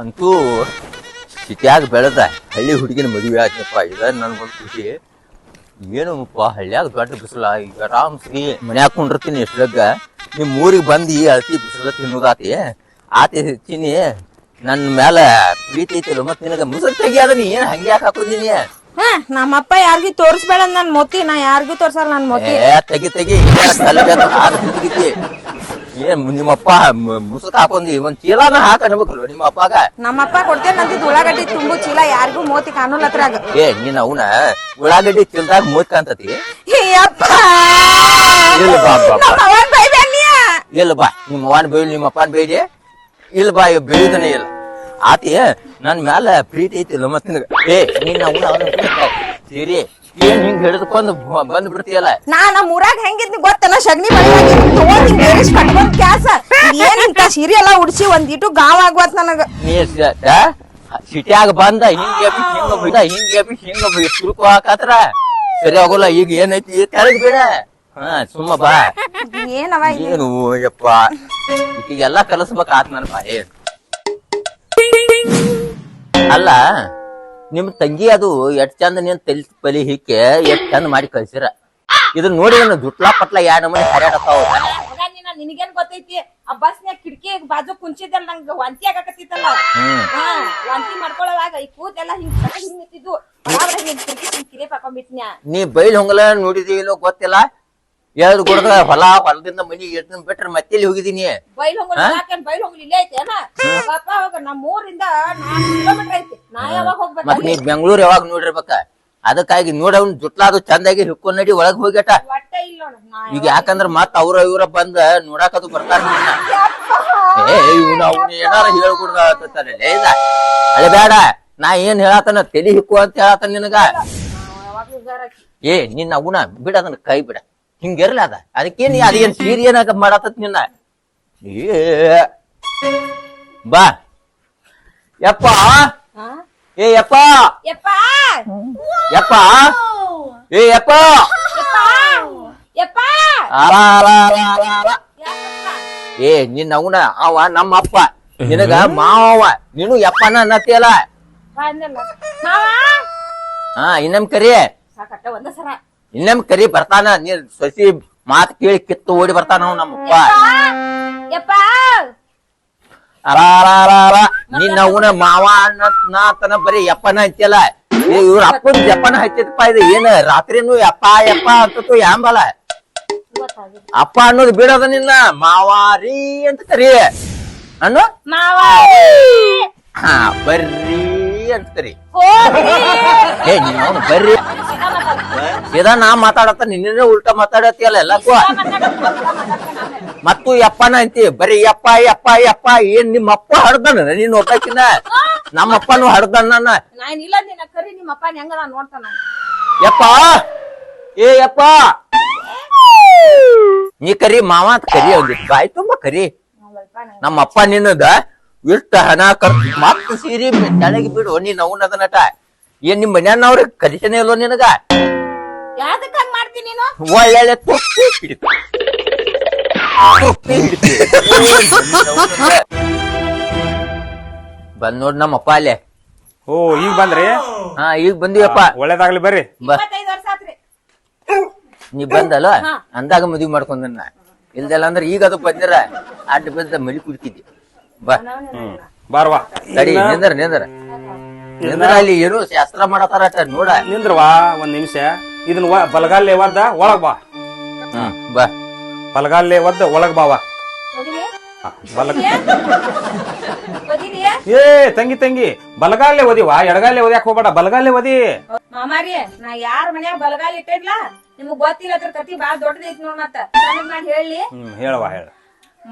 ಅಂತೂ ಸಿಟಿಯಾಗ ಬೆಳೆದ ಹಳ್ಳಿ ಹುಡುಗಿನ ಮದುವೆ ಆಯ್ತಪ್ಪ ಇದ ನನ್ ಒಂದು ಖುಷಿ. ಏನಪ್ಪ ಹಳ್ಳಿಯಾಗ ದೊಡ್ಡ ಬಿಸಿಲ. ಈಗ ಆರಾಮ್ಸಿ ಮನ್ಯಾಗ ಕುಂಡಿರ್ತೀನಿ ಎಷ್ಟೊಗ್ಗ ನಿಮ್ ಊರಿಗೆ ಬಂದು ಅಳತಿ ಬಿಸಿಲ ತಿನ್ನೋದಾತಿ. ಆತಿ ತಿನ್ನಿ ನನ್ನ ಮ್ಯಾಲ ಪ್ರೀತಿ ಐತಿಲ್ಲ ಮತ್ತೆ ನಿನಗ ಮುಸಲ್ ತೆಗಿಯಾದ ನೀ ಏನ್ ಹಂಗೆ ಯಾಕೆ ಹಾಕೋದಿನಿ? ಹಾ ನಮ್ಮಪ್ಪ ಯಾರಿಗೂ ತೋರಿಸ್ಬೇಡ ನನ್ ಮೋತಿ. ನಾ ಯಾರಿಗೂ ತೋರ್ಸಲ್ಲ ನನ್ ಮೋತಿ. ಏ ತೆಗಿ ತೆಗಿ. ತೆಗಿತಿ ಏನ್ ನಿಮ್ಮಪ್ಪ ಮ- ಮುಸುಕ್ ಹಾಕೊಂಡಿ ಒಂದ್ ಚೀಲಾನ ಹಾಕ ಅನ್ಬೇಕಲ್ವ ನಿಮ್ಮ ಅಪ್ಪಾಗ ನಮ್ಮಪ್ಪ ಕೊಡ್ತೇನೆ ಅಂತಿದ್ ಉಳ್ಳಾಗಡ್ಡಿ ತುಂಬು ಚೀಲ ಯಾರಿಗೂ ಮೋತಿ ಕಾಣುಲ್ಲತ್ರಾಗ ಏ ನೀನ್ ಅವನ ಉಳ್ಳಾಗಡ್ಡಿ ಚೀಲದಾಗ ಮೂತ್ ಕಾಂತತಿ ಯಪ್ಪ ಇಲ್ಲ ಬಾ, ಬಾ, ಬಾ. ನಮ್ಮ ಅವ್ವನ್ ಬೈಬೇಡ ನೀ. ಇಲ್ಲ ಬಾ ನಿಮ್ಮ ಅವನ್ ಬೈಲಿ ನಿಮ್ಮ ಅಪ್ಪನ ಬೈಲಿ. ಇಲ್ಲ ಬಾ ಇವ್ ಬೇಡಿದನೇ ಇಲ್ಲ. ಆತಿ ನನ್ ಮ್ಯಾಲ ಪ್ರೀತಿ ಐತಿಲ್ಲ ಮತ್ ನಿನಗ? ಏ ನೀನ್ ಅವನ ಅವನ ಸೀರಿ ಏನ್ ಹಿಂಗ್ ಹಿಡಿದುಕೊಂಡು ಬಂದ್ ಬಿಡ್ತೀಯಲ್ಲ ನಾ ನಮ್ಮ ಊರಾಗ ಹೆಂಗಿದ್ನಿ ತಗೊಂಡ್ ಬೇರಿಸ್ ಕಟ್ಕೊಂಡ್ ಕ್ಯಾಸ. ಏನ್ ಇಂತ ಸೀರೆ ಎಲ್ಲ ಉಡ್ಸಿ ಒಂದಿಟ್ಟು ಗಾವ್ ಆಗ್ವತ್ ನನಗ? ನೀ ಸಿಟಿಯಾಗ ಬಂದ ಹಿಂಗ್ ಎಬ್ಬಿ ಹಿಂಗ ಬಿಡ ಹಿಂಗ್ ಎಬ್ಬಿ ಹಿಂಗ ಸುರುಕು ಹಾಕತ್ರ? ಸರಿ ಆಗೋಲ್ಲ ಈಗ ಏನೈತಿ? ತೆಳಗ್ ಬಿಡ. ಹಾ ಸುಮ್ಮ ಬಾ. ಏನವ? ಏನು ಯಪ್ಪ? ಈಗೆಲ್ಲ ಕಲಸ್ಬೇಕಾತ್ ನನ್ ಬಾಯಿ. ಅಲ್ಲ ನಿಮ್ ತಂಗಿ ಅದು ಎಟ್ ಚಂದ ನೀನ್ ತಲಿ ಪಲಿ ಹಿಕ್ಕೆ ಎಟ್ ಚಂದ ಮಾಡಿ ಕಳ್ಸಿರ. ಇದನ್ನ ನೋಡಿ ನಾನು ದುಟ್ಲಾ ಪಟ್ಲಾ ಯಾ ನಮೂನಿ ಹರ್ಯಾಡತ್ತಾವ ಮಗ ನೀನ ನಿನಗೇನ್ ಗೊತ್ತೈತಿ? ಆ ಬಸ್ನ್ಯಾಗ ಕಿಟಕಿ ಬಾಜು ಕುಂಚಿದ್ದಲ್ಲ ನಂಗ ವಾಂತಿ ಆಗಾಕತ್ತಿತ್ತಲ್ಲ ಹಾ ವಾಂತಿ ಮಾಡ್ಕೊಳ್ಳೋವಾಗ ಈ ಕೂದೆಲ್ಲ ಹಿಂಗ್ ಹಿಂಗ್ ನಿಂತಿದ್ದು ಕಿರಿ ಹಿಂಗ್ ಕಿಟಕಿ ಹಿಂಗ್ ಕಿರಿಪ್ ಹಾಕೊಂಡ್ಬಿಟ್ನ್ಯಾ? ನೀ ಬೈಲ್ ಹೊಂಗಲ ನೋಡಿದೀವಿಲ್ಲೋ ಗೊತ್ತಿಲ್ಲ? ಎರಡು ಗುಡ್ದ ಹೊಲ ಹೊಲದಿಂದ ಮನಿ ಎದ್ದು ಬಿಟ್ರೆ ಮತ್ತೆಲ್ಲಿ ಹೋಗಿದೀನಿ ಬೈಲ್ ಹೋಗಲ್ ಯಾಕೇನ್ ಬೈಲ್ ಹೋಗಲ್ ಇಲ್ಲೇ ಐತೆ ಏನ ಪಾಪ ಹೋಗ ನಮ್ಮ ಊರಿಂದ ನಾಲ್ಕು ಕಿಲೋಮೀಟರ್ ಐತಿ. ನಾ ಯಾವಾಗ ಹೋಗ್ಬೇಕು ಮತ್ ನೀ ಬೆಂಗಳೂರು ಯಾವಾಗ ನೋಡಿರ್ಬೇಕ? ಅದಕ್ಕಾಗಿ ನೋಡವ್ನ ಜುಟ್ಲಾದು ಚಂದಾಗಿ ಹಿಕ್ಕೊಂಡ್ ನಡಿ ಒಳಗ್ ಹೋಗ್ಯಾಟ. ಒಟ್ಟ ಇಲ್ಲ ನೋಡು ನಾ ಈಗ ಯಾಕಂದ್ರ ಮತ್ ಅವ್ರ ಇವ್ರ ಬಂದ ನೋಡಾಕದು ಬರ್ತಾರ. ಏ ಇವ್ನ ಅವ್ನ ಏನಾರ ಇದ ಅಳೆ ಬೇಡ. ನಾ ಏನ್ ಹೇಳತನ ತಲಿ ಹಿಕ್ಕು ಅಂತ ಹೇಳತನ ನಿನಗ. ಏ ನಿನ್ನ ಗುಣ ಬಿಡ ಅದನ್ನ ಕೈ ಬಿಡ. ಹಿಂಗಿರ್ಲ ಅದ ಅದಕ್ಕೇನ್ ನೀ ಅದೇನ್ ಸೀರಿ ಏನಾಗ ಮಾಡತತ್ ನಿನ್ನ? ಏ ಬಾ. ಯಪ್ಪ. ಹಾ? ಏ ಯಪ್ಪ. ಯಪ್ಪ. ಯಪ್ಪ. ಏ ಯಪ್ಪ. ಯಪ್ಪ. ಯಪ್ಪ. ಅಲ, ಅಲ, ಅಲ, ಅಲ, ಅಲ. ಏ ನಿನ್ನ ಅವನ ಅವ ನಮ್ಮ ಅಪ್ಪ ನಿನಗ ಮಾವ. ನೀನು ಯಪ್ಪನ ಅನ್ನತ್ತಿಯಲ್ಲ? ಹಾ ಇನ್ನಮ್ ಕರಿ. ಸಾಕಟ್ಟ ಒಂದ ಸರ. ಇನ್ನಮ್ ಕರಿ ಬರ್ತಾನ ನೀರ್ ಸಸಿ ಮಾತ್ ಕೇಳಿ ಕಿತ್ತು ಓಡಿ ಬರ್ತಾನ ಅವ್ ನಮ್ಮಪ್ಪ ಯಪ್ಪ ಅಲ ನಿನ್ನ ಅವನ ಮಾವ ಅನ್ನತನ ಬರೀ ಯಪ್ಪನ ಹಚ್ಚಲ್ಲ ಇವ್ರ ಅಪ್ಪನ ಯಪ್ಪನ ಹಚ್ಚಿದಪ್ಪ ಇದು ಏನ ರಾತ್ರಿನು ಯಪ್ಪ ಯಪ್ಪ ಅಂತತು ಯಾಂಬಲ? ಅಪ್ಪ ಅನ್ನೋದು ಬಿಡೋದ ನಿನ್ನ ಮಾವಾರಿ ಅಂತ ಕರಿ. ಅಣ್ಣ ಮಾವ ಹಾ ಬರ್ರಿ. ಅಂತ ಕರಿ ಹೋಗ್ರಿ. ಏ ಅವ್ನು ಬರ್ರಿ. ಸೀದಾ ಇದ ನಾ ಮಾತಾಡತ್ತ ನಿನ್ನೇ ಉಲ್ಟಾ ಮಾತಾಡತ್ತೀಯಲ್ಲ ಎಲ್ಲಕ್ಕೂ ಮತ್ತು ಯಪ್ಪನ ಅಂತಿ ಬರೀ ಯಪ್ಪ ಯಪ್ಪ ಯಪ್ಪ ಏನ್ ನಿಮ್ಮ ಅಪ್ಪ ಹಡ್ದನ ನೀನ್ ನೋಡ್ತಾಕಿನ? ನಮ್ಮ ಅಪ್ಪನು ಹಡ್ದನ ನಾನು ಇಲ್ಲ ನಿನ್ನ ಕರಿ ನಿಮ್ಮ ಅಪ್ಪ ಹೆಂಗ ನಾನು ನೋಡ್ತಾನ? ಯಪ್ಪ! ಏ ಯಪ್ಪ! ನೀ ಕರಿ ಮಾವ ಅಂತ ಕರಿ ಅವ್ರಿ ಬಾಯ್ ತುಂಬಾ ಕರಿ. ನಮ್ಮ ಅಪ್ಪ ನಿನ್ನದ ಇಷ್ಟ ಹಣ ಖರ್ಚು ಮತ್ತ ಸೀರಿ ತಳಗಿ ಬಿಡು ನೀನ್ ಅದನಟಾ ನಟ. ಏನ್ ನಿಮ್ ಮನ್ಯಾನವ್ರ ಕಲಿಸನೇ ಇಲ್ವೋ ನಿನಗ? ಯಾವ್ದಕ್ ಹಂಗ್ ಮಾಡ್ತೀನಿ ನೀನು? ಒಳ್ಳೆ ತುಪ್ಪಿ ಹಿಡಿತು. ತೊಪ್ಪಿ ಹಿಡಿತು. ಬಂದ್ ನೋಡ್ ನಮ್ಮ ಅಪ್ಪ ಅಲ್ಲೇ. ಓ ಈಗ ಬಂದ್ರಿ? ಹಾ ಈಗ ಬಂದಿವಪ್ಪ. ಒಳ್ಳೇದಾಗ್ಲಿ ಬರ್ರಿ. ಬಾ. ಇಪ್ಪತ್ತೈದು ವರ್ಷ ಆತ್ರಿ. ನೀ ಬಂದಲ್ಲ. ಅಂದಾಗ ಮದ್ವಿ ಮಾಡ್ಕೊಂಡ ಇಲ್ದಲ್ಲ ಅಂದ್ರೆ ಈಗ ಅದು ಬಂದಿರ. ಅಡ್ಡ ಬಿದ್ದ ಮಲಿ ಕುಡ್ತಿದ್ದಿ. ಬಾ. ಹ್ಮ್. ಬಾರ್ವಾ ತಡಿ ನಿಂದ್ರ ನಿಂದ್ರ. ನಿಂದ್ರ ಅಲ್ಲಿ ಏನು ಶಾಸ್ತ್ರ ಮಾಡತಾರ ನೋಡ. ನಿಂದ್ರವಾ ಒಂದ್ ನಿಮಿಷ. ಇದನ್ನ ವ- ಬಲಗಾಲೆ ಒದ್ದ ಒಳಗ್ ಬಾ. ಹ್ಮ್ ಬಾ. ಬಲಗಾಲೆ ಒದ್ದ ಒಳಗ್ ಬಾವಾ? ಏ ತಂಗಿ ತಂಗಿ. ಬಲಗಾಲೆ ಒದಿವಾ ಎಡಗಾಲೆ ಒದ್ಯಾಕ್ ಹೋಗ್ಬೇಡ. ಬಲಗಾಲೆ ಒದಿ. ಮಾಮಾರಿ ನಾ ಯಾರ ಮನ್ಯಾಗ ಬಲಗಾಲ ಇಟ್ಟಿರ್ಲ ನಿಮಗ್ ಗೊತ್ತಿಲ್ಲ ಅದ್ರ ಕತಿ ಬಾಳ ದೊಡ್ಡದೈತಿ ನೋಡ್ ಮತ್ತ. ನನಗ್ ನಾನ್ ಹೇಳಿ ಹೇಳವಾ ಹೇಳ.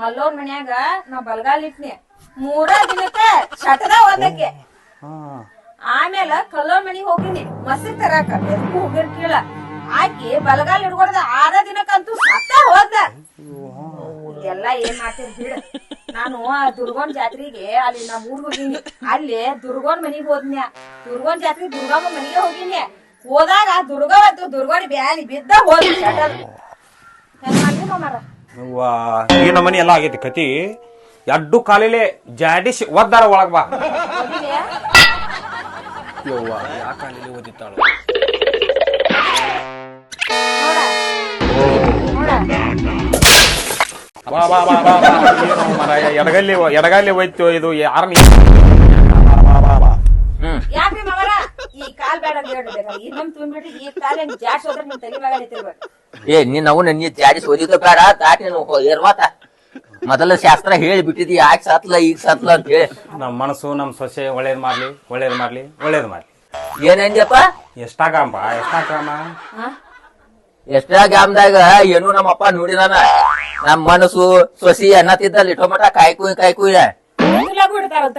ಮಲ್ಲೋರ್ ಮನ್ಯಾಗ ನಾ ಬಲ್ಗಾಲ್ ಇಟ್ನಿ. ಮೂರ ದಿನಕ್ಕ ಶಟದ ಓದಕ್ಕೆ ಆಮೇಲೆ ಕಲ್ಲೋರ್ ಮನಿಗ್ ಹೋಗಿನಿ. ಮಸಿ ತರಾಕ ಎದಕ್ಕೂ ಕೇಳ. ಆಕಿ ಬಲ್ಗಾಲ್ ಹಿಡ್ಕೊಡ್ದ ಆರ ದಿನಕ್ಕಂತೂ ಸತ್ತ ಹೋದ. ಎಲ್ಲಾ ಏನ್ ಮಾಡ್ತೀರಿ ಬಿಡ. ನಾನು ಆ ದುರ್ಗೋನ್ ಜಾತ್ರೆಗೆ ಅಲ್ಲಿ ನಮ್ಮ ಊರ್ ಹೋಗಿನಿ. ಅಲ್ಲಿ ದುರ್ಗೋನ್ ಮನಿಗೆ ಹೋದ್ನ್ಯ. ದುರ್ಗೋನ್ ಜಾತ್ರೆ ದುರ್ಗಮ್ಮ ಮನಿಗೆ ಹೋಗಿನಿ ಹೋದಾಗ ದುರ್ಗವತ್ತು ದುರ್ಗೋಡಿ ಬ್ಯಾನಿ ಬಿದ್ದ ಹೋದ್ ಮಾಡ್ತೀನಿ ಹೆಂಗ್ ಮಾಮಾರ? ಅವ್ವಾ, ಈ ಎಲ್ಲ ಆಗೈತಿ ಕತಿ. ಎಡ್ಡು ಕಾಲಿಲೆ ಜಾಡಿಸಿ ಒದ್ದಾರ ಒಳಗ ಬಾ. ಅಲ್ಲಿ ಓದಿತ್ತಾಳು ಬಾ ಬಾ ಬಾ ಬಾ ಬಾ. ಎಡಗಲ್ಲಿ ಎಡಗಲ್ಲಿ ಹೋಯ್ತು ಇದು ಯಾರ ಈ ಕಾಲ್ ಬೇಡ ಅಂತ ಹೇಳ್ಬೇಕು ಇನ್ನೊಂದ್ ತುಂಬಿಟ್ರಿ ಈ ಕಾಲ್ ಜಾಸ್ತಿ ಹೋದ್ರೆ ನಿಮ್ ತಲೆ ಮ್ಯಾಗ ನಿಂತಿರ್ಬೇಕು ಏ ನೀನ್ ಅವನ ನೀ ಜಾಡಿಸಿ ಓದಿದ ಬೇಡ ತಾಟಿ ಏರ್ವಾತ ಮೊದಲ ಶಾಸ್ತ್ರ ಹೇಳಿ ಬಿಟ್ಟಿದಿ ಯಾಕೆ ಸತ್ಲ ಈಗ ಸತ್ಲ ಅಂತ ಹೇಳಿ. ನಮ್ಮ ಮನಸ್ಸು ನಮ್ಮ ಸೊಸೆ ಒಳ್ಳೇದ್ ಮಾಡ್ಲಿ ಒಳ್ಳೇದ್ ಮಾಡ್ಲಿ ಒಳ್ಳೇದ್ ಮಾಡ್ಲಿ. ಏನಂದ್ಯಪ್ಪ ಎಷ್ಟಾಗಾಮ ಎಷ್ಟಾಗಮ್ಮ ಎಷ್ಟಾಗಾಮದಾಗ ಎಷ್ಟಾ ಗ್ರಾಮದಾಗ ಏನು ನಮ್ಮಪ್ಪ ನೋಡಿದಾನ ನಮ್ಮ ಮನಸ್ಸು ಸೊಸಿ ಅನ್ನತಿದ್ದಲ್ಲಿ ಟೊಮಟ ಕಾಯ್ಕು ಕಾಯ್ಕುಯ್. ಬಿಡ್ತಾರಂತ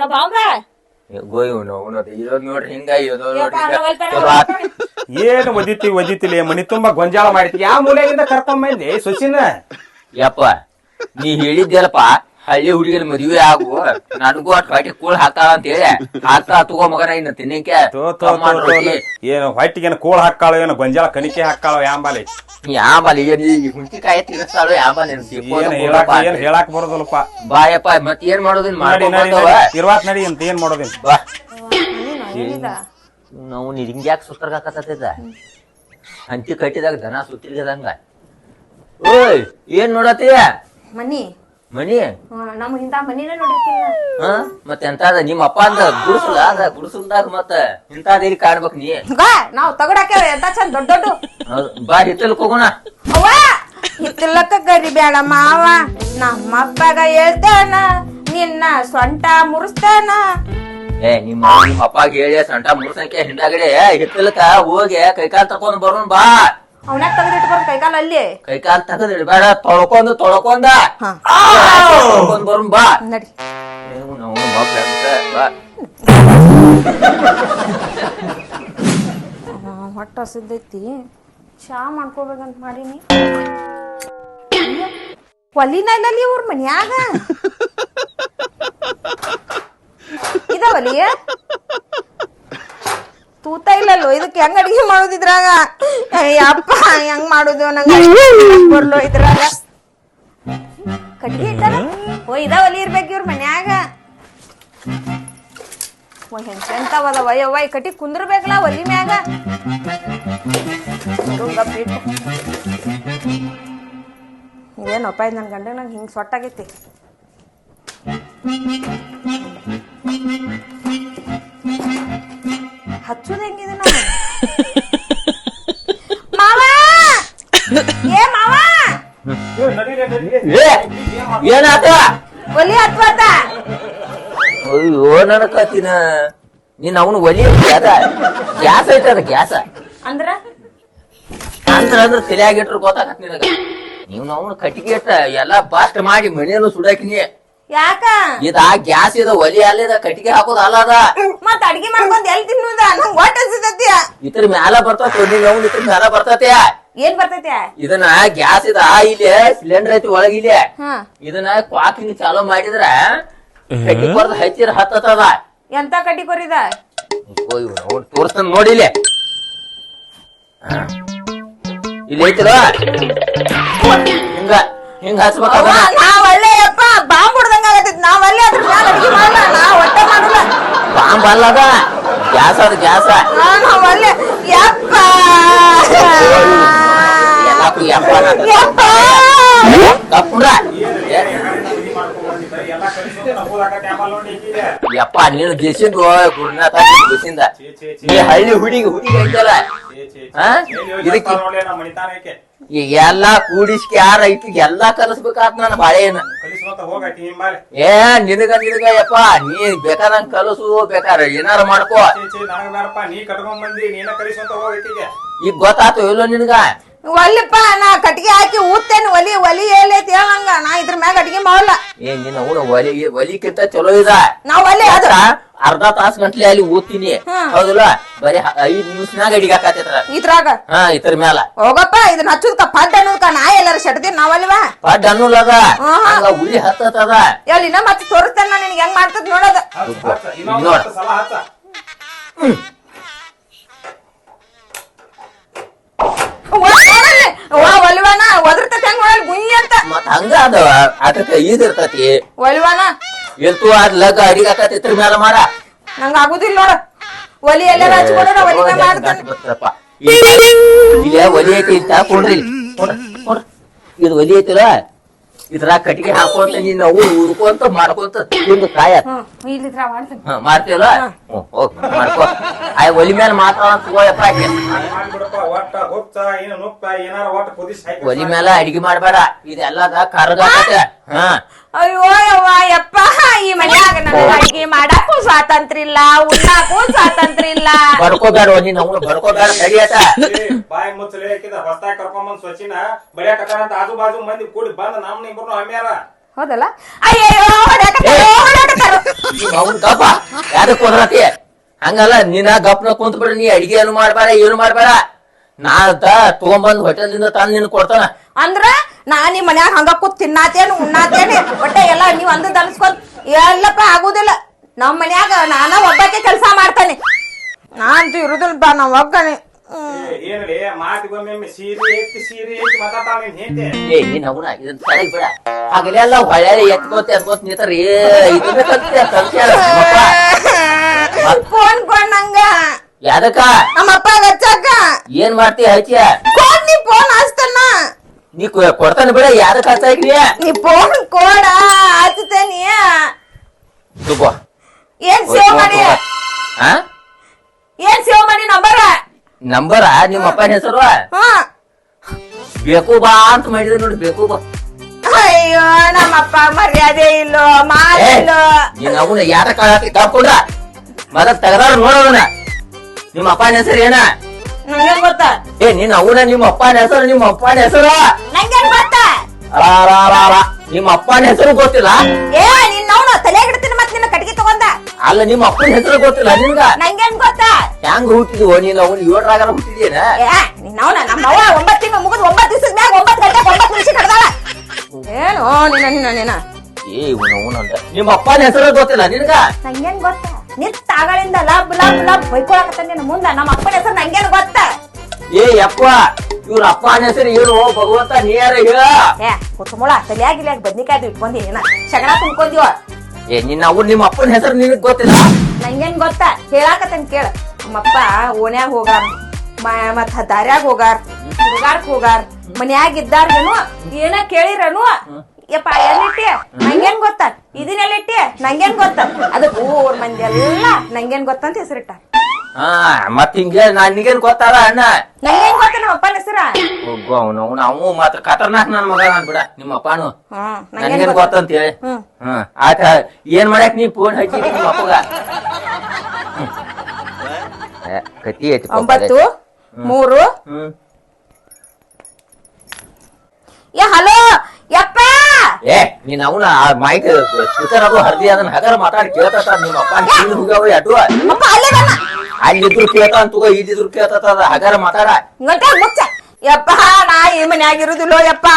ಗೋಯ್ ಉಣ್ಣೋದು. ನೋಡ್ರಿ ಹಿಂಗ ಇದೊಂದ್ ನೋಡ್ರಿ. ಏನು ಒದಿತಿ ಒದಿತಿಲಿ ಮನಿ ತುಂಬಾ ಗೊಂಜಾಳ ಮಾಡಿತಿ ಯಾವ ಮೂಲೆಯಿಂದ ಕರ್ಕೊಂಬಂದಿ ಸೊಸಿನ ಯಪ್ಪ ನೀ ಹೇಳಿದ್ಯಲ್ಲಪ್ಪ ಹಳ್ಳಿ ಹುಡುಗಿನ ಮದುವೆ ಆಗು. ನನಗೂ ಅಟ್ ಹೊಟ್ಟೆ ಕೂಳ್ ಹಾಕಾಳ ಅಂತ ಹೇಳಿ ಹಾಕ್ತಾ ತಗೋ ಮಗನ ಇನ್ನ ತಿನ್ನಕ್ಕೆ ತೋ ತೋ ತೋ ತೋ. ಏನು ಹೊಟ್ಟಿಗೇನು ಕೋಳ್ ಹಾಕಾಳ ಏನು ಗೊಂಜಾಳ ಕಣಿಕೆ ಹಾಕಾಳ ಯಾಂಬಾಲಿ? ಯಾಮಲ್ ಏನ್ ಈ ಹುಣ್ಸಿಕಾಯಿ ತಿನ್ನಿಸ್ತಾಳು ಯಾಮಲ್ ಏನ್ ಏನು ಏನ್ ಕೂಡಪ್ಪ. ಹೇಳಾಕ ಏನ್ ಬರೋದಲ್ಲಪ್ಪ? ಬಾಯಪ್ಪ ಮತ್ ಏನ್ ಮಾಡೋದಿನ್ ನಡಿ ನಡಿ ಮಾಡ್ಕೊಂಡ್ ನಡಿ. ಇರ್ವಾತ್ ನಡಿ ಅಂತ ಏನ್ ಮಾಡೋದಿನ್ ಬಾ. ನಾವು ಹಿಂಗ್ಯಾಕ್ ಸುತ್ತರ್ಗಾಕತ್ತದ ಹಂಚಿ ಕಟ್ಟಿದಾಗ ದನ ಸುತ್ತಿರ್ಗದಂಗ. ಓಯ್ ಏನ್ ನೋಡತ್ತೀಯ? ಮನಿ. ಮನಿ? ನಮ್ ಹಿಂದ ಮನಿನ ನೋಡಿರ್ಕಿಲ್ಲ ಮತ್ತೆ ಮತ್ತ ಎಂತಾದ? ನಿಮ್ಮ ಅಪ್ಪ ಅಂದ ಗುಡಿಸಲ ಅದ ಗುಡಿಸಲ್ದಾಗ ಮತ್ತ ಇಂತಾದೇರಿ ಕಾಣ್ಬೇಕ್ ನೀ. ಗಾ ನಾವ್ ತಗಡಾಕ್ಯಾವ ಎಂತ ಚಂದ ದೊಡ್ಡ ದೊಡ್ಡ. ಬಾ ಹಿತ್ತಲ್ ಹೋಗೋಣ. ಅವ್ವ ಹಿತ್ತಲಕ್ಕ ಗರಿ ಬೇಡ ಮಾವ. ನಮ್ಮಪ್ಪಗ ಹೇಳ್ತಾನ ನಿನ್ನ ಸೊಂಟ ಮುರಿಸ್ತಾನ. ಏ ನಿಮ್ಮ ನಿಮ್ಮ ಅಪ್ಪಾಗ ಹೇಳಿ ಸೊಂಟ ಮುರ್ಸಂಕೆ ಹಿಂಡಾಗಡೆ ಹಿಂದಾಗಡೆ ಹಿತ್ತಲ್ಕ ಹೋಗಿ ಕೈಕಾಲ್ ತಕೊಂಡ್ ಬರೋಣ ಬಾ. ಅವನ್ಯಾಗ ತೆಗೆದಿಟ್ಬಾರ್ದು ಕೈಕಾಲ ಅಲ್ಲಿ? ಕೈಕಾಲ್ ತಗದ್ ಇಡ್ಬೇಡ ತೊಳ್ಕೊಂಡ್ ತೊಳ್ಕೊಂಡ. ಹಾ. ತೊಳ್ಕೊಂಡ್ ಬಾ. ನಡಿ. ನೀವು ನಾವು ಮಕ್ಳು ಅಂತ ಬಾ. ಹೊಟ್ಟ ಹಸಿದೈತಿ. ಚಾ ಮಾಡ್ಕೋಬೇಕಂತ ಮಾಡೀನಿ. ಒಲಿನ ಇಲ್ಲಲ್ಲಿ ಅವ್ರ ಮನ್ಯಾಗ? ಇದ ಒಲಿ ತೂತ ಇಲ್ಲಲ್ಲೋ, ಇದಕ್ಕೆ ಹೆಂಗ್ ಅಡಿಗೆ ಮಾಡೋದಿದ್ರಾಗ ಅಪ್ಪ ಹೆಂಗ್ ಮಾಡುದು? ನಂಗೆ ಬರ್ಲೋ ಇದ್ರಾಗ. ಕಟ್ಟಿ ಇಟ್ಟಾರ? ಓ ಇದ ಒಲಿ ಇರ್ಬೇಕು ಇವ್ರ ಮನ್ಯಾಗ. ಓ ಹೆಂಚೆಂತವದವ ಯವ್ವ ಈ ಕಟ್ಟಿ ಕುಂದ್ರಬೇಕಲ್ಲ ಒಲಿ ಮ್ಯಾಗ. ಏನಪ್ಪ, ಇದು ನನ್ನ ಗಂಡ ನಂಗೆ ಹಿಂಗೆ ಸೊಟ್ಟಾಗೈತಿ. ಹಚ್ಚುದು ಹೆಂಗಿದೆ ನಾನು ಮಾವ ಏ ಮಾವ ಏನಾತ ಒಲಿ ಹತ್ವಾತ ಅಯ್ಯೋ ನನಕತ್ತಿನ ನೀನ್ ಅವನು ಒಲಿ ಅದ ಗ್ಯಾಸ್ ಐತದ ಗ್ಯಾಸ ಅಂದ್ರ ಅಂದ್ರ ಅಂದ್ರ ತಲೆಯಾಗಿಟ್ರು ಗೊತ್ತಾಗತ್ ನಿನಗ ನೀವು ಅವನು ಕಟ್ಟಿಗೆ ಇಟ್ಟ ಎಲ್ಲಾ ಬಾಸ್ಟ್ ಮಾಡಿ ಮನೆಯನ್ನು ಸುಡಾಕಿನಿ ಯಾಕ? ಇದ ಗ್ಯಾಸ್ ಇದ ಒಲಿ ಅಲ್ಲಿದ ಕಟ್ಟಿಗೆ ಹಾಕೋದ್ ಅಲ್ಲ ಅದ. ಮತ್ ಅಡ್ಗಿ ಮಾಡ್ಕೊಂಡ್ ಎಲ್ಲಿ ತಿನ್ನುದ? ನಂಗ್ ಹೊಟ್ಟೆ ಹಸಿದೈತಿ ಇತರ ಮ್ಯಾಲ ಬರ್ತೈತಿ ನೀನ್ ಇದ್ರ ಇತರ ಮ್ಯಾಲ ಬರ್ತೈತಿ. ಏನ್ ಬರ್ತೈತಿ? ಇದನ್ನ ಗ್ಯಾಸ್ ಇದ ಇಲ್ಲಿ ಸಿಲಿಂಡರ್ ಐತಿ ಒಳಗ ಇಲ್ಲಿ. ಹಾ. ಇದನ್ನ ಕ್ವಾಕಿಂಗ್ ಚಾಲೂ ಮಾಡಿದ್ರ ಕಟ್ಟಿ ಕೊರ್ದ ಹಚ್ಚಿರ ಹತ್ತದ ಎಂತ ಕಟ್ಟಿ ಕೊರಿದ? ತೋರ್ಸ್ತಾನ ನೋಡಿ ಇಲ್ಲಿ. ಇಲ್ಲಿ ಐತಿಲ್ಲ? ಹಿಂಗ ಹಿಂಗ ಹಚ್ಬೇಕಾಗ ಅವ್ವ, ನಾ ಒಳ್ಳೆ ಯಪ್ಪ ಬಾಂಬ್ ಹೊಡ್ದಂಗ ಆಗತೈತಿ ನಾ ಒಳ್ಳೆ ಅದ್ರ ಮ್ಯಾಲ ಅಡ್ಗಿ ಮಾಡಲ್ಲ ನಾ ಹೊಟ್ಟೆ ಮಾಡಲ್ಲ. ಬಾಂಬ್ ಅಲ್ಲದ ಗ್ಯಾಸ್ ಅದ ಗ್ಯಾಸ. ನಾ ನಾ ಒಳ್ಳೆ ಯಪ್ಪ! ಎಲ್ಲಕ್ಕೂ ಯಪ್ಪ ಅನ್ನೋದು. ಯಪ್ಪ? ಯಪ್ಪ ನೀನು ದೇಶಿಂದ ಗುರುನಾಥ ದೇಶಿಂದ ನೀ ಹಳ್ಳಿ ಹುಡುಗಿ ಹುಡುಗಿ ಐತಲ್ಲ ಹಾ? ಇದಕ್ಕೆ ಈ ಎಲ್ಲಾ ಕೂಡಿಸ್ಕಿ ಯಾರ ಐತಿ ಎಲ್ಲಾ ಕಲಿಸ್ಬೇಕಾತ್ ನಾನು ಬಾಳೆನ ಏ ನಿನಗ ನಿನಗ ಯಪ್ಪ ನೀ ಬೇಕಾದಂಗ್ ಕಲಸು ಬೇಕಾರ ಏನಾರ ಮಾಡ್ಕೋ. ನೀ ಕಟ್ಕೊಂಡ್ ಬಂದಿ ನೀನ ಕಲಿಸ್ಕೊಂತ ಈಗ ಗೊತ್ತಾತು ಇಲ್ಲೋ ನಿನಗ? ಒಲ್ಲಪ್ಪ ನಾ ಕಟ್ಗೆ ಹಾಕಿ ಊತ್ತೇನೆ ಒಲಿ ಒಲಿ ಹೇಳೈತಿ ಹೇಳಂಗ ನಾ ಇದ್ರ ಮ್ಯಾಗ ಅಡಿಗೆ ಮಾಡಲ್ಲ. ಏ ನಿನ್ನ ಅವನು ಒಲಿ ಒಲಿಕ್ಕಿಂತ ಚಲೋ ಇದ. ನಾ ಒಲಿ ಅದ್ರ ಅರ್ಧ ತಾಸು ಗಂಟ್ಲೆ ಅಲ್ಲಿ ಓದ್ತೀನಿ ಹ್ಮ್. ಹೌದಲ್ಲ? ಬರೀ ಐದ್ ನಿಮಿಷನಾಗ ಅಡಿಗೆ ಹಾಕತ್ತಿದ್ರ ಇದ್ರಾಗ? ಹಾ ಇದ್ರ ಮ್ಯಾಲ. ಹೋಗಪ್ಪ ಇದನ್ನ ಹಚ್ಚುದ್ಕ ಪಡ್ ಅನ್ನೋದಕ್ಕ ನಾ ಎಲ್ಲಾರ ಶಟ್ದಿನ್ ನಾವಲ್ವಾ ಪಡ್ ಅನ್ನೋಲ್ಲದ ಹಂಗ ಉಳಿ ಹತ್ತದ ಎಲ್ಲಿ ಇನ್ನ ಮತ್ತೆ ತೋರಿಸ್ತೇನೆ ನಾ ನಿನಗೆ ಹೆಂಗ್ ಮಾಡ್ತದ ನೋಡೋದ. ನೋಡ ಹಚ್ಚ ಒಲ್ವಾನ ಒದರ್ತೈತಿ ಹೆಂಗ್ ಅಂತ. ಮತ್ ಹಂಗ ಅದು ಅದಕ್ಕ ಇದ್ ಇರ್ತತಿ. ಒಲ್ವಾನ ಎಲ್ತು ಅದ್ ಲಗ ಅಡಿಗೆ ಹಾಕತ್ತಿತ್ರ ಮ್ಯಾಲ ಮಾಡ ನಂಗ ಆಗುದಿಲ್ಲ ನೋಡ. ಒಲಿ ಎಲ್ಲ ಹಚ್ಕೊಂಡ್ರೆ ಒಲಿ ಮ್ಯಾಲ್ ಮಾಡ್ತಾನೆ. ಇಲ್ಲ ಒಲಿ ಐತಿ ಕೊಡ್ರಿ. ಇದು ಒಲಿ ಐತಿಲ್ಲ? ಇದ್ರಾಗ ಕಟ್ಟಿಗೆ ಹಾಕೊಂತ ನೀನ್ ನಾವು ಉರ್ಕೊಂತ ಮಾಡ್ಕೊಂತ ತಿಂದು ಕಾಯ ಇಲ್ಲಿದ್ರ ಮಾಡ್ತಾನೆ. ಮಾಡ್ತೀವಲ್ಲ ಮಾಡ್ಕೋ. ಆಯ್ ಒಲಿ ಮೇಲೆ ಮಾತಾಡ ತಗೋಯಪ್ಪ ಒಲಿ ಮೇಲೆ ಅಡಿಗೆ ಮಾಡ್ಬೇಡ. ಇದೆಲ್ಲದ ಕರ್ಗಾಕತ್ತೆ ಹಾ. ಅಯ್ಯೋ ಯವ್ವ ಯಪ್ಪ ಈ ಮನ್ಯಾಗ ನನಗ ಅಡಿಗೆ ಮಾಡಕ್ಕೂ ಸ್ವಾತಂತ್ರ್ಯ ಇಲ್ಲ ಉಣ್ಣಾಕು ಸ್ವಾತಂತ್ರ್ಯ ಇಲ್ಲ. ಬಡ್ಕೋಬೇಡ ನೀನ್ ಅವ್ನು ಬರ್ಕೋಬೇಡ ಸರಿಯಾತ ಬಾಯಿ ಮುಚ್ಚಲೇ ಹಾಕಿದ ಹೊಸ್ತಾಗ ಕರ್ಕೊಂಬಂದ್ ಸ್ವಚ್ಛಿನ ಬಡಿಯಾಕತ್ತಾರ ಅಂತ ಆಜು ಬಾಜು ಮಂದಿ ಕೂಡಿ ಬಂದ ನಮ್ ಇಬ್ರು ಅಮ್ಯಾರ ಹೌದಲ್ಲ? ಅಯ್ಯಯ್ಯೋ ಹೊಡ್ಯಾಕತ್ತಾರೋ, ಹೊಡ್ಯಾಕತ್ತಾರೋ. ಅವ್ನ್ ಗಪ್ಪ ಯಾದಕ್ ಕೊಡ್ರತಿ ಹಂಗಲ್ಲ ನಿನ್ನ ಗಪ್ನ ಕುಂತ್ ಬಿಡ ನೀ ಅಡಿಗೆ ಏನು ಮಾಡ್ಬೇಡ ಏನು ಮಾಡ್ಬೇಡ. ನಾ ತಗೊಂಬಂದ್ ಹೋಟೆಲ್ದಿಂದ ತಂದ್ ನಿನ್ ಕೊಡ್ತಾನ. ಅಂದ್ರ ನಾ ನಿಮ್ಮ ಮನ್ಯಾಗ ಹಂಗ ಕೂತ್ ತಿನ್ನಾತೇನು ಉಣ್ಣಾತೇನೆ ಒಟ್ಟ ಎಲ್ಲ ನೀವ್ ಅಂದದ್ ಅನ್ಸ್ಕೊಂಡ್ ಎಲ್ಲಪ್ಪ ಆಗುದಿಲ್ಲ. ನಮ್ ಮನ್ಯಾಗ ನಾನ ಒಬ್ಬಕ್ಕೆ ಕೆಲಸ ಮಾಡ್ತಾನೆ. ನಾನಂತೂ ಇರುದಿಲ್ಲ ಬಾ ನಾವ್ ಒಗ್ಗನೆ ಏನ್ರಿ ಮಾತಿಗೊಮ್ಮೆ ಸೀರೆ ಎತ್ತಿ ಸೀರೆ ಎತ್ತಿ ನಿನ್ ಏ ನೀನ್ ಅವನ ಇದನ್ ತಲೆಗ್ ಬಿಡ. ಹಗಲೆಲ್ಲ ಹೊಳೆ ಎತ್ಕೋತ ಎತ್ಕೋತ ನಿಂತಾರ ಏ ಇದನ್ನ. ಫೋನ್ ಕೊಂಡಂಗ ಯಾದಕ್ಕ? ನಮ್ಮಪ್ಪ ಏನ್ ಮಾಡ್ತಿ ಹಚ್ಚಿಯ ಕೋಡ್ ನೀ ಫೋನ್ ಹಚ್ತಾನ. ನೀ ಕೊಡ್ತಾನ ಬಿಡ ಯಾರ ಹಚ್ಚಾಕ್ರಿ ನೀ ಫೋನ್ ಕೋಡ ಹಚ್ತೇನಿ ತಗೋ ಏನ್ ಸೇವ್ ಮಾಡಿ? ಹಾ ಏನ್ ಸೇವ್ ಮಾಡಿ ನಂಬರ್ ನಂಬರ ನಿಮ್ಮ ಅಪ್ಪನ ಹೆಸರು? ಹಾ ಬೇಕು ಬಾ ಅಂತ ಮಾಡಿದ್ರು ನೋಡಿ ಬೇಕು ಬಾ. ಅಯ್ಯೋ ನಮ್ಮಪ್ಪ ಮರ್ಯಾದೆ ಇಲ್ಲೋ ಮಾತಿಲ್ಲೋ ನೀನ್ ಅವನ ಯಾರ ಕಾಳತಿ ಕರ್ಕೊಂಡ ಮದ ತಗದಾರ ನೋಡೋಣ ನಿಮ್ಮ ಅಪ್ಪನ ಹೆಸರು ಏನ? ನಂಗೇನ್ ಗೊತ್ತ? ಏ ನೀನ್ ಅವನ ನಿಮ್ಮ ಅಪ್ಪನ ಹೆಸರು ನಿಮ್ಮ ಅಪ್ಪನ ಹೆಸರು? ನಂಗೇನ್ ಗೊತ್ತ? ರಾ, ರಾ, ರಾ, ರಾ. ನಿಮ್ಮ ಅಪ್ಪನ ಹೆಸರು ಗೊತ್ತಿಲ್ಲ? ಏ ನಿನ್ನ ಅವನು ತಲೆ ಹಿಡ್ತೀನಿ ಮತ್ತೆ ನಿನ್ನ ಕಟ್ಗೆ ತಗೊಂಡ. ಅಲ್ಲ ನಿಮ್ಮ ಅಪ್ಪನ ಹೆಸರು ಗೊತ್ತಿಲ್ಲ ನಿನ್ಗ? ನಂಗೇನ್ ಗೊತ್ತ? ಹೆಂಗ್ ಹುಟ್ಟಿದ್ವು? ನೀನ್ ಅವನು ಏಳರಾಗ ಹುಟ್ಟಿದೀನ ಏ ನಿನ್ನವನ ನಮ್ಮ ಅವ್ವ ಒಂಬತ್ತು ತಿಂಗಳು ಮುಗಿದ್ ಒಂಬತ್ತು ದಿವಸದ ಮ್ಯಾಗ ಒಂಬತ್ತು ಗಂಟೆ ಒಂಬತ್ತು ನಿಮಿಷ ಕಡ್ದಾಳ ಏನು ನಿನ್ನ ನಿನ್ನ ನಿನ್ನ. ಏ ಇವನು ಅವನು ನಿಮ್ಮ ಅಪ್ಪನ ಹೆಸರು ಗೊತ್ತಿಲ್ಲ ನಿನ್ಗ? ನಂಗೇನ್ ಗೊತ್ತ? ನಿತ್ ತಾಗಳಿಂದ ಲಬ್ ಲಬ್ ಲಬ್ ಬೈಕೊಳಕತ್ತ ನಿನ್ನ ಮುಂದ. ನಮ್ಮ ಅಪ್ಪನ ಹೆಸರು ನಂಗೇನ್ ಗೊತ್ತ? ಏ ಯಪ್ಪ ಇವ್ರ ಅಪ್ಪನ ಹೆಸರು ಏನು? ಭಗವಂತ ನೀರ ಹೇಳ? ಏ ಕುತ್ಮುಳ ತಲೆಯಾಗಿಲ್ಯಾಗ ಬದ್ನಿಕಾಯ್ದು ಇಟ್ಕೊಂಡಿ ಏನ? ಶಗಣ ತುಂಬ್ಕೊಂದಿವ ಏ ನಿನ್ನ ಅವ್ರು ನಿಮ್ಮ ಅಪ್ಪನ ಹೆಸರು ನಿನಗ್ ಗೊತ್ತಿಲ್ಲ? ನಂಗೇನ್ ಗೊತ್ತ? ಹೇಳಾಕತ್ತನ್ ಕೇಳ. ನಮ್ಮಪ್ಪ ಓಣ್ಯಾಗ ಹೋಗಾರ ಮತ್ತ ದಾರ್ಯಾಗ ಹೋಗಾರ ಹುಡುಗಾರ್ಕ್ ಹೋಗಾರ ಮನ್ಯಾಗ ಇದ್ದಾರ್ಗನು ಏನ ಕೇಳಿರನು ಯಪ್ಪ ಎಲ್ಲಿಟ್ಟಿ ನಂಗೇನ್ ಗೊತ್ತ? ಇದನ್ನೆಲ್ಲ ಇಟ್ಟಿ ನಂಗೇನ್ ಗೊತ್ತ? ಅದು ಊರ್ ಮಂದಿ ಎಲ್ಲ ನಂಗೇನ್ ಗೊತ್ತಂತ ಹೆಸರಿಟ್ಟ. ಹಾ ಮತ್ ಹಿಂಗೆ ನನಗೇನ್ ಗೊತ್ತಾರ ಅಣ್ಣ? ನಂಗೇನ್ ಗೊತ್ತ ನಮ್ಮ ಅಪ್ಪನ ಹೆಸರ? ಹೋಗು ಅವನು ಅವನು ಅವು ಮಾತ್ರ ಖತರ್ನಾಕ್ ನನ್ ಮಗ ನಾನ್ ಬಿಡ ನಿಮ್ಮ ಅಪ್ಪನು. ಹ್ಮ್ ನಂಗೇನ್ ಗೊತ್ತ? ಗೊತ್ತಂತ ಹೇಳಿ ಹ್ಮ್. ಆತ ಏನ್ ಮಾಡಕ್ ನೀ ಫೋನ್ ಹಚ್ಚಿ ನಿಮ್ಮ ಅಪ್ಪಗ. ಏ, ಕತ್ತಿ ಐತಿ ಪಾಪ ಒಂಬತ್ತು ಮೂರು. ಹ್ಮ್. ಏ ಹಲೋ? ಯಪ್ಪ ಏ ನೀನ್ ಅವನ ಮೈಕ್ ಸ್ಪೀಕರ್ ಅದು ಹರ್ದಿ ಅದನ್ನ ಹಗರ ಮಾತಾಡಿ ಕೇಳ್ತಾ ನಿಮ್ಮ ಅಪ್ಪ ಹೋಗ್ಯಾವ ಅಡ್ಡು ಅಪ್ಪ ಅಲ್ಲೇ ಬನ್ನ ಅಲ್ಲಿದ್ರು ಕೇಳ್ತಾನ ತಗೋ ಇಲ್ಲಿದ್ರು ಕೇಳ್ತಾ ಅದ ಹಗರ ಮಾತಾಡ. ಗಂಟ ಮುಚ್ಚ ಯಪ್ಪ ನಾ ಈ ಮನ್ಯಾಗ ಇರುದಿಲ್ಲೋ ಯಪ್ಪ.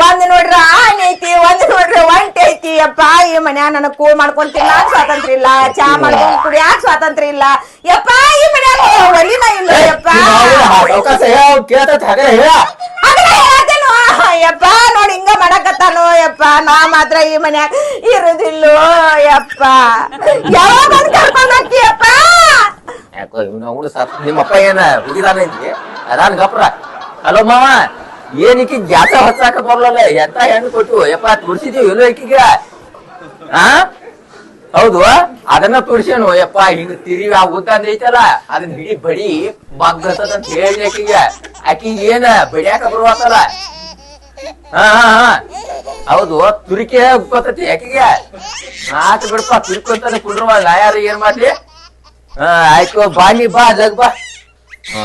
ಒಂದ್ ನೋಡ್ರ ಆನೆ ಐತಿ ಒಂದ್ ನೋಡ್ರ ಒಂಟಿ ಐತಿ. ಯಪ್ಪ ಈ ಮನ್ಯಾಗ ನನಗ್ ಕೂಳ್ ಮಾಡ್ಕೊಂಡ್ ತಿನ್ನಾಕ ಸ್ವಾತಂತ್ರ್ಯ ಇಲ್ಲ. ಚಾ ಮಾಡ್ಕೊಂಡ್ ಕುಡಿಯಾಕ ಸ್ವಾತಂತ್ರ್ಯ ಇಲ್ಲ. ಯಪ್ಪ ಈ ಮನ್ಯಾಗ ಇಲ್ಲ ಯಪ್ಪ. ಕೇಳ್ತೈತಿ ಹಗರ ಹೇಳ. ಯಪ್ಪ ನೋಡಿ ಹಿಂಗ ಮಾಡಕತ್ತಾನೋ ಯಪ್ಪ ನಾ ಮಾತ್ರ ಈ ಮನ್ಯಾಗ ಇರುದಿಲ್ಲೋ ಯಪ್ಪ ಯಾವಾಗ ಬಂದ್ ಕರ್ಕೊಂಡ್ ಹೋಗ್ತೀಯಪ್ಪ ಯಾಕೋ ಇವ್ನ ಅವನು ಸತ್ ನಿಮ್ಮಪ್ಪ ಏನ ಹುಡುಗಿದಾನೆ ಐತಿ ಅದಾನ್ ಗಪ್ರ. ಹಲೋ ಮಾವ, ಏನಿಕ್ಕಿ ಜಾತ ಹೊಸಾಕ ಬರ್ಲಲ್ಲ? ಎಂತ ಹೆಣ್ಣು ಕೊಟ್ಟು? ಯಪ್ಪ ತುಡ್ಸಿದೀವಿ ಎಲ್ಲೋ ಈಕಿಗೆ. ಆ? ಹೌದು, ಅದನ್ನ ತುಡ್ಸೇನು ಯಪ್ಪ, ಹಿಂಗ ತಿರಿವಿ ಆ ಉದ್ದಂದ ಐತಲ್ಲ, ಅದನ್ನ ಹಿಡಿ ಬಡಿ ಬಗ್ಗತದ ಅಂತ ಹೇಳಿ ಆಕಿಗೆ ಆಕಿ ಏನ, ಬಡಿಯಾಕ ಬರುವಾತಲ್ಲ? ಹಾ ಹಾ ಹಾ. ಹೌದು ತುರಿಕೆ ಉಕ್ಕೋತತಿ ಯಾಕಿಗೆ? ಆತ ಬಿಡಪ್ಪ ತುರ್ಕೊಂತಾನೆ ಕುಂಡ್ರವ ನಾ ಯಾರು ಏನ್ ಮಾಡ್ಲಿ? ಹಾ ಆಯ್ತು ಬಾ ನೀ ಬಾ ಜಗ್ ಬಾ. ಹಾ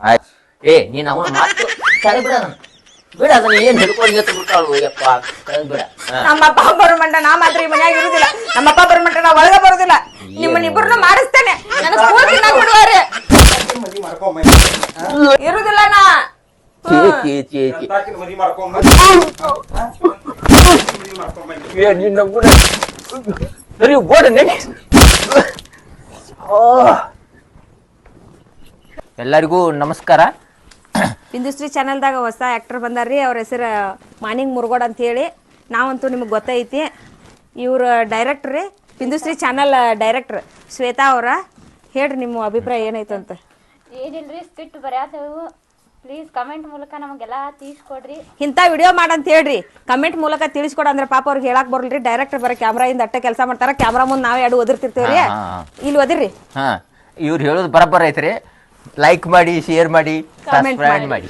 ಆಯ್ತು. ಏ ನೀನ್ ಅವನ ಮಾತು ಕರೆ ಬಿಡ ಅದನ್ನ. ಬಿಡ ಅದನ್ನ ಏನ್ ಹಿಡ್ಕೊಂಡು ಎತ್ತು ಬಿಟ್ಟಾಳು ಯಪ್ಪ ಬಿಡ. ನಮ್ಮಪ್ಪ ಬರೋ ಮಂಟ ನಾ ಮಾತ್ರ ಈ ಮನ್ಯಾಗ ಇರುದಿಲ್ಲ. ನಮ್ಮಪ್ಪ ಬರೋ ಮಂಟ ನಾ ಒಳಗ ಬರುದಿಲ್ಲ. ನಿಮ್ಮನ್ನಿಬ್ಬರನ್ನ ಮಾಡಿಸ್ತೇನೆ. ನನಗೆ ನಾ ಬಿಡುವಾರೆ ಮಾಡ್ಕೊಂಬ ಇರುದಿಲ್ಲ ನಾ. ಚೀ ಚೀ ಚೀ ಚೀ ನಿನ್ನ ಸರಿ ಎಲ್ಲರಿಗೂ ನಮಸ್ಕಾರ. ಬಿಂದುಶ್ರೀ ಚಾನಲ್ದಾಗ ಹೊಸ ಆ್ಯಕ್ಟರ್ ಬಂದಾರ್ರಿ. ಅವ್ರ ಹೆಸರು ಮಾನಿಂಗ್ ಮುರುಗೋಡ್ ಅಂತ ಹೇಳಿ ನಾವಂತೂ ನಿಮಗೆ ಗೊತ್ತೈತಿ. ಇವ್ರ ಡೈರೆಕ್ಟ್ರ್ ರೀ. ಚಾನೆಲ್ ಚಾನಲ್ ಡೈರೆಕ್ಟ್ರ್ ಶ್ವೇತಾ ಅವರ. ಹೇಳ್ರಿ ನಿಮ್ಮ ಅಭಿಪ್ರಾಯ ಏನೈತಂತ ಏನಿಲ್ರಿ ಸ್ಕಿಟ್ ಬರ್ಯಾತವು. ಪ್ಲೀಸ್ ಕಮೆಂಟ್ ಮೂಲಕ ನಮಗೆಲ್ಲ ತಿಳಿಸ್ಕೊಡ್ರಿ. ಇಂತ ವಿಡಿಯೋ ಮಾಡಂತ ಹೇಳ್ರಿ. ಕಮೆಂಟ್ ಮೂಲಕ ತಿಳಿಸ್ಕೊಡ ಅಂದ್ರೆ ಪಾಪ ಅವ್ರಿಗೆ ಹೇಳಕ್ ಬರಲ್ರಿ. ಡೈರೆಕ್ಟರ್ ಬರ ಕ್ಯಾಮ್ರಾ ಇಂದ ಅಟ್ಟ ಕೆಲಸ ಮಾಡ್ತಾರ. ಕ್ಯಾಮ್ರಾ ಮುಂದೆ ನಾವೇ ಎರಡು ಹಾ. ಇಲ್ಲಿ ಒದಿರ್ರಿ ಹಾ ಇವ್ರು ಹೇಳೋದು ಬರಬ್ಬರ ಐತ್ರಿ. ಲೈಕ್ ಮಾಡಿ ಶೇರ್ ಮಾಡಿ ಕಮೆಂಟ್ ಸಬ್ಸ್ಕ್ರೈಬ್. ಮಾಡಿ.